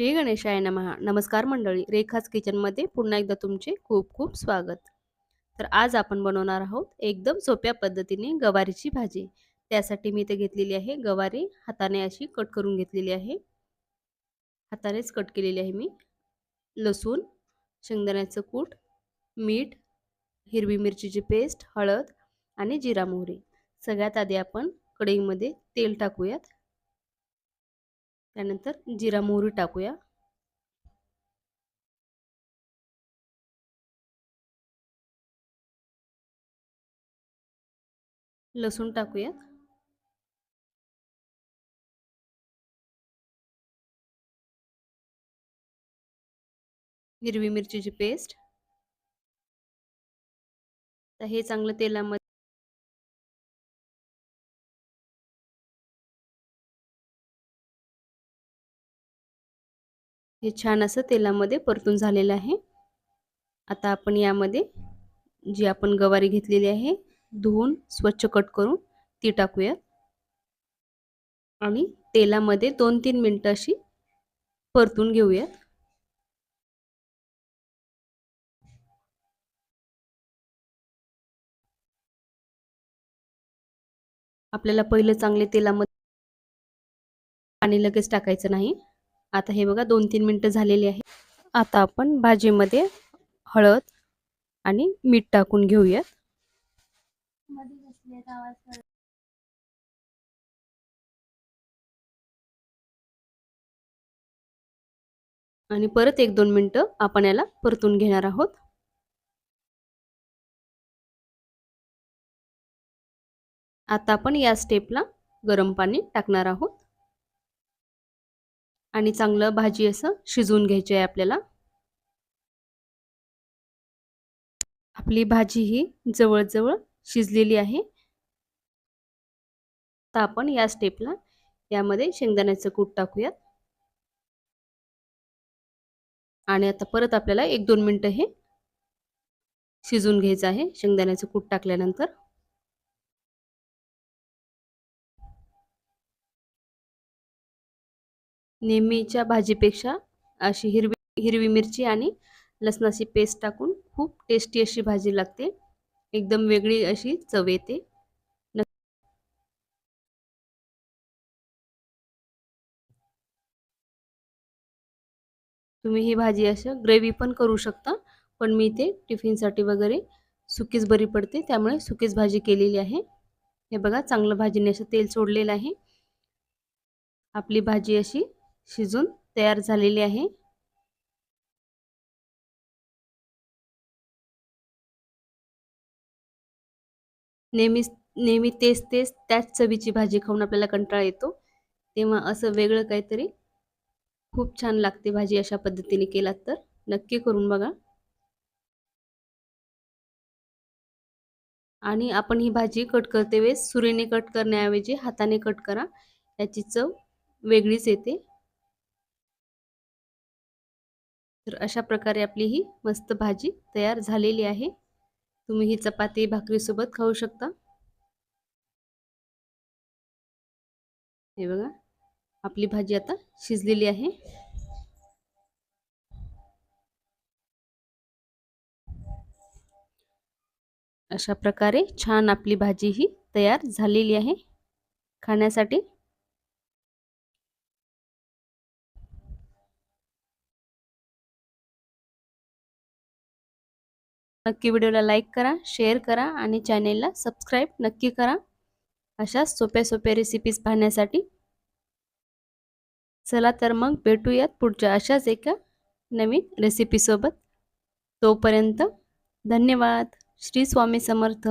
श्री गणेशाय नमहा नमस्कार मंडळी. रेखाच किचनमध्ये पुन्हा एकदा तुमचे खूप खूप स्वागत. तर आज आपण बनवणार आहोत एकदम सोप्या पद्धतीने गवारीची भाजी. त्यासाठी मी इथे घेतलेली आहे गवारी. हाताने अशी कट करून घेतलेली आहे. हातानेच कट केलेली आहे मी. लसूण शेंगदाण्याचं कूट मीठ हिरवी मिरचीची पेस्ट हळद आणि जिरा मोहरी. सगळ्यात आधी आपण कढईमध्ये तेल टाकूयात. त्यानंतर जिरा मोहरी टाकूया. लसूण टाकूया. हिरवी मिरचीची पेस्ट. तर हे चांगलं तेलामध्ये हे छान असं तेलामध्ये परतून झालेलं आहे. आता आपण यामध्ये जी आपण गवारी घेतलेली आहे धुवून स्वच्छ कट करून ती टाकूया. आणि तेलामध्ये दोन तीन मिनटं अशी परतून घेऊयात आपल्याला पहिलं चांगले तेलामध्ये पाणी लगेच टाकायचं नाही. आता हे बघा दोन तीन मिनटं झालेली आहे. आता आपण भाजीमध्ये हळद आणि मीठ टाकून घेऊयात. आणि परत एक दोन मिनटं आपण याला परतून घेणार आहोत. आता आपण या स्टेपला गरम पाणी टाकणार आहोत. आणि चांगलं भाजी असं शिजवून घ्यायची आहे आपल्याला. आपली भाजी ही जवळजवळ शिजलेली आहे. तर आपण या स्टेपला यामध्ये शेंगदाण्याचं कूट टाकूयात. आणि आता परत आपल्याला एक दोन मिनटं हे शिजून घ्यायचं आहे. शेंगदाण्याचं कूट टाकल्यानंतर नेहमीच्या भाजीपेक्षा अशी हिरवी हिरवी मिरची आणि लसणाची पेस्ट टाकून खूप टेस्टी अशी भाजी लागते. एकदम वेगळी अशी चव येते. तुम्ही ही भाजी असं ग्रेव्ही पण करू शकता पण मी ते टिफिनसाठी वगैरे सुकीच बरी पडते त्यामुळे सुकीच भाजी केलेली आहे. हे बघा चांगलं भाजीने असं तेल सोडलेलं आहे. आपली भाजी अशी शिजून तयार झालेली आहे. नेहमी नेहमी तेच तेच त्याच चवीची भाजी खाऊन आपल्याला कंटाळा येतो. तेव्हा असं वेगळं काहीतरी खूप छान लागते भाजी अशा पद्धतीने केलात तर. नक्की करून बघा. आणि आपण ही भाजी कट करते वेळेस सुरीने कट करण्याऐवजी हाताने कट करा. याची चव वेगळीच येते. तर अशा प्रकारे आपली ही मस्त भाजी तयार झालेली आहे. तुम्ही ही चपाती भाकरीसोबत खाऊ शकता. हे बघा आपली भाजी आता शिजलेली आहे. अशा प्रकारे छान आपली भाजी ही तयार झालेली आहे. खाण्यासाठी नक्की व्हिडिओला लाईक करा शेअर करा आणि चॅनेलला सबस्क्राईब नक्की करा. अशाच सोप्या सोप्या रेसिपीज पाहण्यासाठी. चला तर मग भेटूयात पुढच्या अशाच एका नवीन रेसिपीसोबत तोपर्यंत धन्यवाद. श्री स्वामी समर्थ.